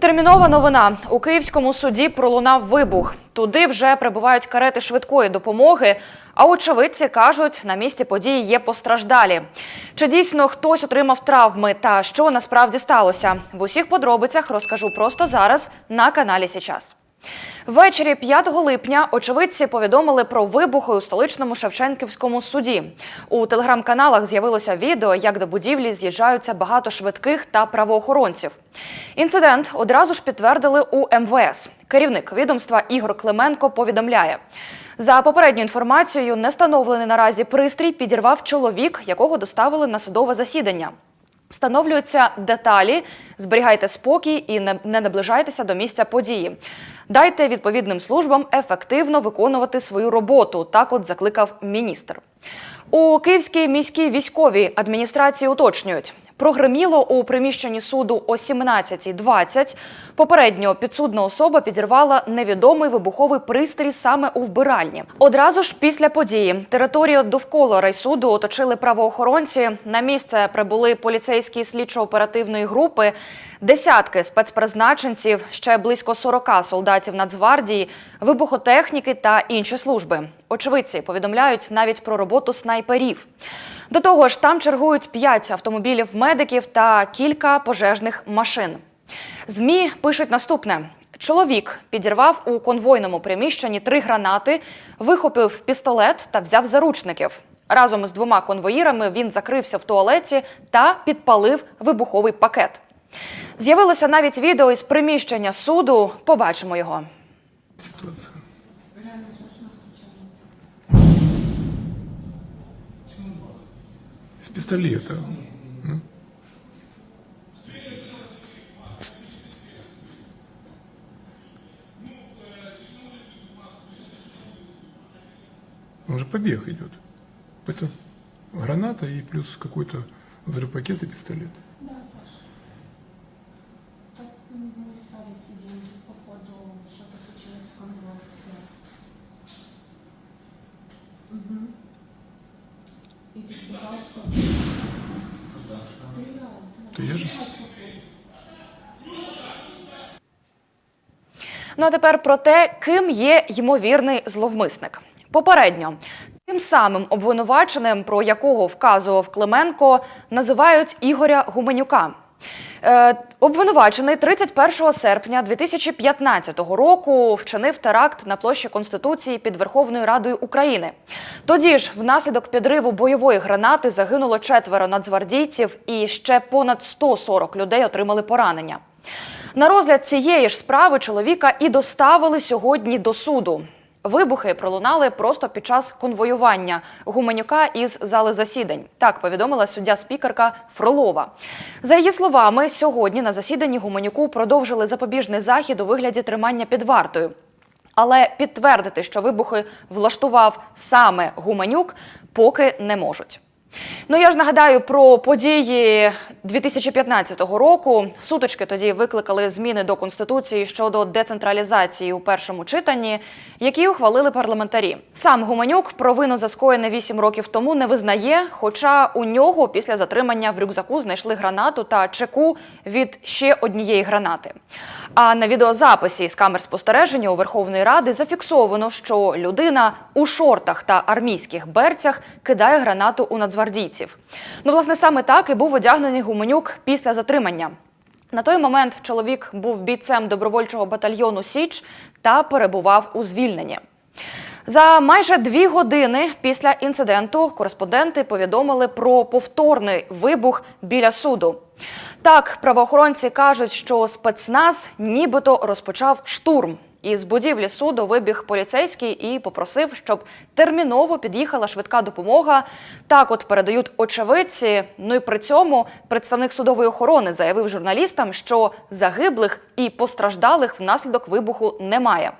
Термінова новина у київському суді пролунав вибух. Туди вже прибувають карети швидкої допомоги. А очевидці кажуть, на місці події є постраждалі. Чи дійсно хтось отримав травми та що насправді сталося? В усіх подробицях розкажу просто зараз на каналі Січас. Ввечері 5 липня очевидці повідомили про вибухи у столичному Шевченківському суді. У телеграм-каналах з'явилося відео, як до будівлі з'їжджаються багато швидких та правоохоронців. Інцидент одразу ж підтвердили у МВС. Керівник відомства Ігор Клименко повідомляє. За попередньою інформацією, нестановлений наразі пристрій підірвав чоловік, якого доставили на судове засідання. Встановлюються деталі, зберігайте спокій і не, наближайтеся до місця події. Дайте відповідним службам ефективно виконувати свою роботу. Так от закликав міністр. У Київській міській військовій адміністрації уточнюють. Прогреміло у приміщенні суду о 17.20. Попередньо підсудна особа підірвала невідомий вибуховий пристрій саме у вбиральні. Одразу ж після події територію довкола райсуду оточили правоохоронці. На місце прибули поліцейські слідчо-оперативної групи, десятки спецпризначенців, ще близько 40 солдатів Нацгвардії, вибухотехніки та інші служби. Очевидці повідомляють навіть про роботу снайперів. До того ж, там чергують 5 автомобілів медиків та кілька пожежних машин. ЗМІ пишуть наступне. Чоловік підірвав у конвойному приміщенні три гранати, вихопив пістолет та взяв заручників. Разом з двома конвоїрами він закрився в туалеті та підпалив вибуховий пакет. З'явилося навіть відео із приміщення суду. Побачимо його. ситуация. С пистолета. Ну. Он же побег идет. Это граната и плюс какой-то взрывпакет и пистолет. Да, Саша. Так Ну а тепер про те, ким є ймовірний зловмисник. Попередньо тим самим обвинуваченим, про якого вказував Клименко, називають Ігоря Гуменюка. Е, обвинувачений 31 серпня 2015 року вчинив теракт на площі Конституції під Верховною Радою України. Тоді ж, внаслідок підриву бойової гранати загинуло четверо нацгвардійців і ще понад 140 людей отримали поранення. На розгляд цієї ж справи чоловіка і доставили сьогодні до суду. Вибухи пролунали просто під час конвоювання гуменюка із зали засідань. Так повідомила суддя спікерка Фролова. За її словами, сьогодні на засіданні гуменюку продовжили запобіжний захід у вигляді тримання під вартою. Але підтвердити, що вибухи влаштував саме Гуменюк, поки не можуть. Ну я ж нагадаю про події 2015 року. Сутички тоді викликали зміни до конституції щодо децентралізації у першому читанні, які ухвалили парламентарі. Сам Гуменюк провину за скоєне 8 років тому не визнає, хоча у нього після затримання в рюкзаку знайшли гранату та чеку від ще однієї гранати. А на відеозаписі з камер спостереження у Верховної Ради зафіксовано, що людина у шортах та армійських берцях кидає гранату у нацгвардійців. Ну, власне, саме так і був одягнений гуменюк після затримання. На той момент чоловік був бійцем добровольчого батальйону Січ та перебував у звільненні. За майже дві години після інциденту кореспонденти повідомили про повторний вибух біля суду. Так, правоохоронці кажуть, що спецназ нібито розпочав штурм. Із будівлі суду вибіг поліцейський і попросив, щоб терміново під'їхала швидка допомога. Так, от передають очевидці. Ну і при цьому представник судової охорони заявив журналістам, що загиблих і постраждалих внаслідок вибуху немає.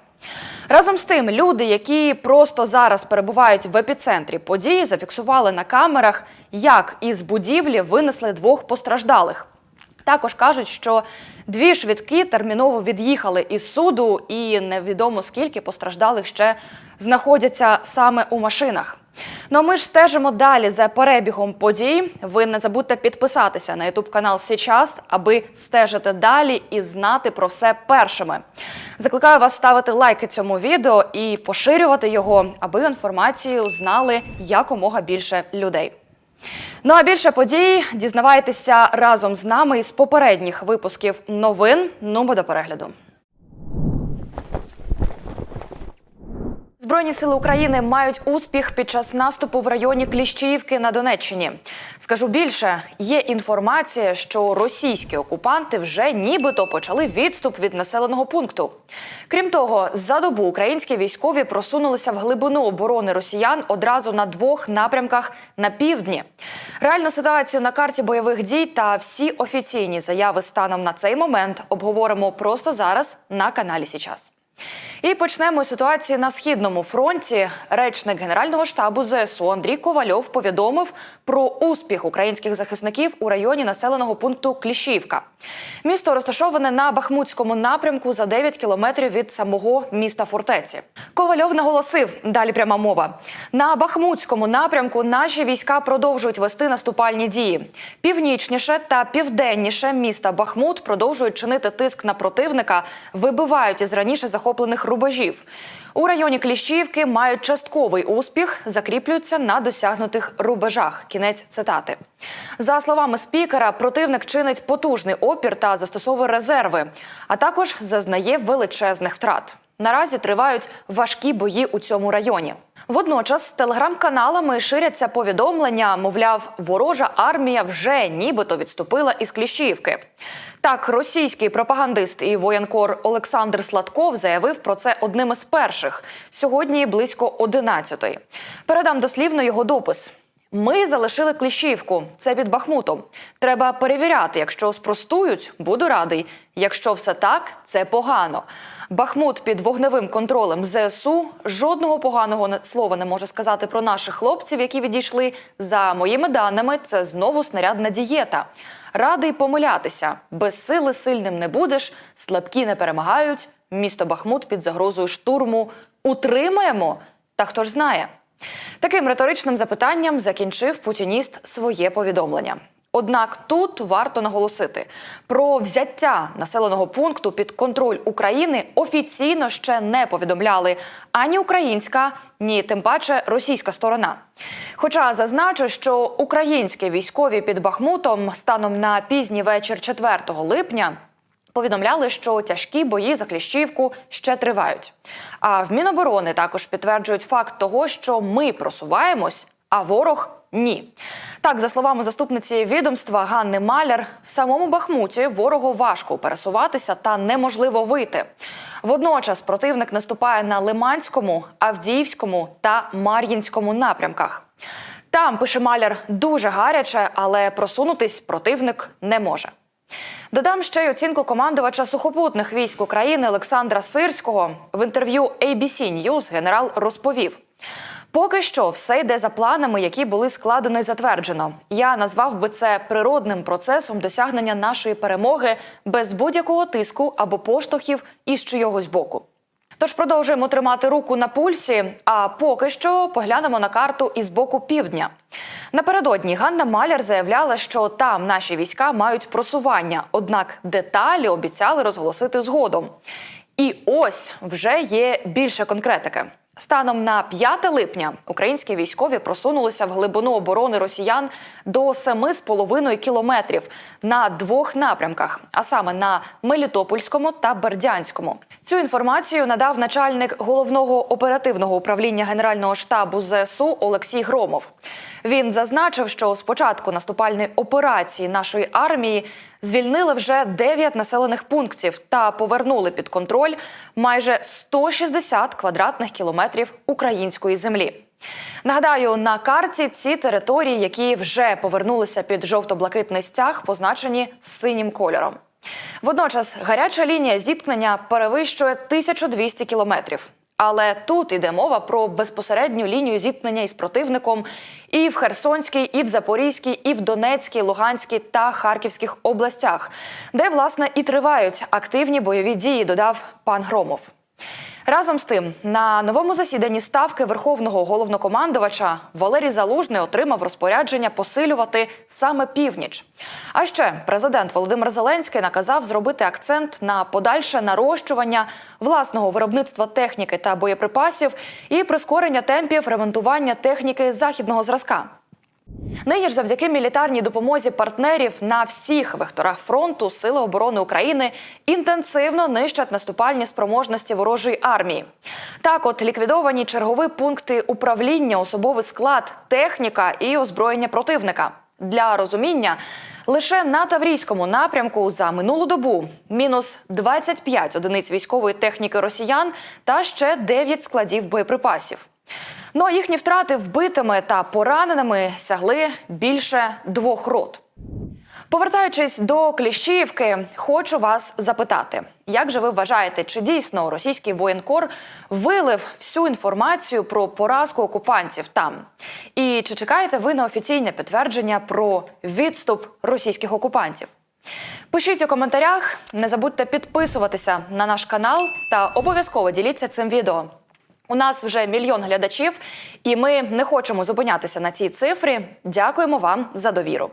Разом з тим, люди, які просто зараз перебувають в епіцентрі події, зафіксували на камерах, як із будівлі винесли двох постраждалих. Також кажуть, що дві швидкі терміново від'їхали із суду, і невідомо скільки постраждалих ще знаходяться саме у машинах. Ну а ми ж стежимо далі за перебігом подій. Ви не забудьте підписатися на ютуб канал Січас, аби стежити далі і знати про все першими. Закликаю вас ставити лайки цьому відео і поширювати його, аби інформацію знали якомога більше людей. Ну а більше подій дізнавайтеся разом з нами із попередніх випусків новин. Нумо до перегляду. Збройні сили України мають успіх під час наступу в районі Кліщіївки на Донеччині. Скажу більше, є інформація, що російські окупанти вже нібито почали відступ від населеного пункту. Крім того, за добу українські військові просунулися в глибину оборони росіян одразу на двох напрямках на півдні. Реальну ситуацію на карті бойових дій та всі офіційні заяви станом на цей момент обговоримо просто зараз на каналі Січас. І почнемо з ситуації на східному фронті. Речник Генерального штабу ЗСУ Андрій Ковальов повідомив про успіх українських захисників у районі населеного пункту Кліщівка. Місто розташоване на Бахмутському напрямку за 9 кілометрів від самого міста фортеці. Ковальов наголосив далі пряма мова. На Бахмутському напрямку наші війська продовжують вести наступальні дії. Північніше та південніше міста Бахмут продовжують чинити тиск на противника, вибивають із раніше захоплених рубежів. У районі Кліщівки мають частковий успіх, закріплюються на досягнутих рубежах. Кінець цитати. За словами спікера, противник чинить потужний опір та застосовує резерви, а також зазнає величезних втрат. Наразі тривають важкі бої у цьому районі. Водночас телеграм-каналами ширяться повідомлення, мовляв, ворожа армія вже нібито відступила із Кліщівки. Так, російський пропагандист і воєнкор Олександр Сладков заявив про це одним із перших сьогодні близько 11-ї. Передам дослівно його допис. Ми залишили Кліщівку. Це під Бахмутом. Треба перевіряти. Якщо спростують, буду радий. Якщо все так, це погано. Бахмут під вогневим контролем ЗСУ. Жодного поганого слова не може сказати про наших хлопців, які відійшли. За моїми даними, це знову снарядна дієта. Радий помилятися. Без сили сильним не будеш, слабкі не перемагають. Місто Бахмут під загрозою штурму. Утримаємо? Та хто ж знає? Таким риторичним запитанням закінчив путініст своє повідомлення. Однак тут варто наголосити про взяття населеного пункту під контроль України офіційно ще не повідомляли ані українська, ні тим паче російська сторона. Хоча зазначу, що українські військові під Бахмутом станом на пізній вечір 4 липня Повідомляли, що тяжкі бої за Кліщівку ще тривають. А в Міноборони також підтверджують факт того, що ми просуваємось, а ворог ні. Так, за словами заступниці відомства Ганни Маляр, в самому Бахмуті ворогу важко пересуватися та неможливо вийти. Водночас противник наступає на Лиманському, Авдіївському та Мар'їнському напрямках. Там пише Маляр дуже гаряче, але просунутись противник не може. Додам ще й оцінку командувача сухопутних військ України Олександра Сирського в інтерв'ю ABC News генерал розповів. Поки що все йде за планами, які були складено і затверджено. Я назвав би це природним процесом досягнення нашої перемоги без будь-якого тиску або поштовхів із чийогось боку. Тож продовжуємо тримати руку на пульсі. А поки що поглянемо на карту із боку півдня. Напередодні Ганна Маляр заявляла, що там наші війська мають просування, однак деталі обіцяли розголосити згодом. І ось вже є більше конкретики. Станом на 5 липня українські військові просунулися в глибину оборони росіян до 7,5 кілометрів на двох напрямках, а саме на Мелітопольському та Бердянському. Цю інформацію надав начальник головного оперативного управління Генерального штабу ЗСУ Олексій Громов. Він зазначив, що з початку наступальної операції нашої армії звільнили вже 9 населених пунктів та повернули під контроль майже 160 квадратних кілометрів української землі. Нагадаю, на карті ці території, які вже повернулися під жовто-блакитний стяг, позначені синім кольором. Водночас гаряча лінія зіткнення перевищує 1200 кілометрів. Але тут іде мова про безпосередню лінію зіткнення із противником і в Херсонській, і в Запорізькій, і в Донецькій, Луганській та Харківських областях, де власне і тривають активні бойові дії, додав пан Громов. Разом з тим, на новому засіданні ставки верховного головнокомандувача Валерій Залужний отримав розпорядження посилювати саме північ. А ще президент Володимир Зеленський наказав зробити акцент на подальше нарощування власного виробництва техніки та боєприпасів і прискорення темпів ремонтування техніки західного зразка. Нині ж завдяки мілітарній допомозі партнерів на всіх векторах фронту Сили оборони України інтенсивно нищать наступальні спроможності ворожої армії. Так, от ліквідовані чергові пункти управління, особовий склад, техніка і озброєння противника. Для розуміння лише на Таврійському напрямку за минулу добу мінус 25 одиниць військової техніки росіян та ще 9 складів боєприпасів. Ну а їхні втрати вбитими та пораненими сягли більше двох рот. Повертаючись до Кліщіївки, хочу вас запитати, як же ви вважаєте, чи дійсно російський воєнкор вилив всю інформацію про поразку окупантів там? І чи чекаєте ви на офіційне підтвердження про відступ російських окупантів? Пишіть у коментарях, не забудьте підписуватися на наш канал та обов'язково діліться цим відео. У нас вже мільйон глядачів, і ми не хочемо зупинятися на цій цифрі. Дякуємо вам за довіру.